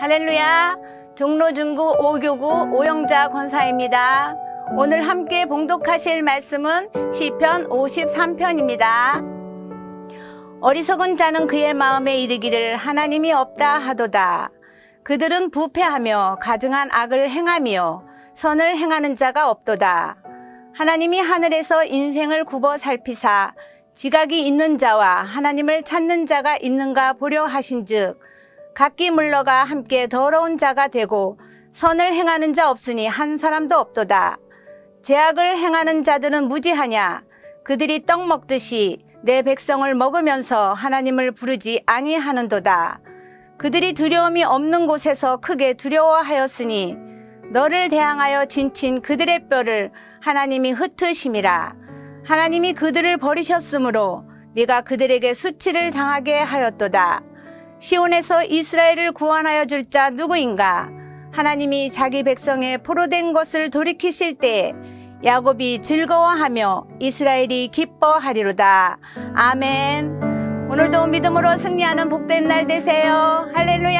할렐루야. 종로 중구 오교구 오영자 권사입니다. 오늘 함께 봉독하실 말씀은 시편 53편입니다. 어리석은 자는 그의 마음에 이르기를 하나님이 없다 하도다. 그들은 부패하며 가증한 악을 행하며 선을 행하는 자가 없도다. 하나님이 하늘에서 인생을 굽어 살피사 지각이 있는 자와 하나님을 찾는 자가 있는가 보려 하신즉 각기 물러가 함께 더러운 자가 되고 선을 행하는 자 없으니 한 사람도 없도다. 제약을 행하는 자들은 무지하냐? 그들이 떡 먹듯이 내 백성을 먹으면서 하나님을 부르지 아니하는도다. 그들이 두려움이 없는 곳에서 크게 두려워하였으니 너를 대항하여 진친 그들의 뼈를 하나님이 흩으심이라. 하나님이 그들을 버리셨으므로 네가 그들에게 수치를 당하게 하였도다. 시온에서 이스라엘을 구원하여 줄 자 누구인가? 하나님이 자기 백성의 포로된 것을 돌이키실 때에 야곱이 즐거워하며 이스라엘이 기뻐하리로다. 아멘. 오늘도 믿음으로 승리하는 복된 날 되세요. 할렐루야.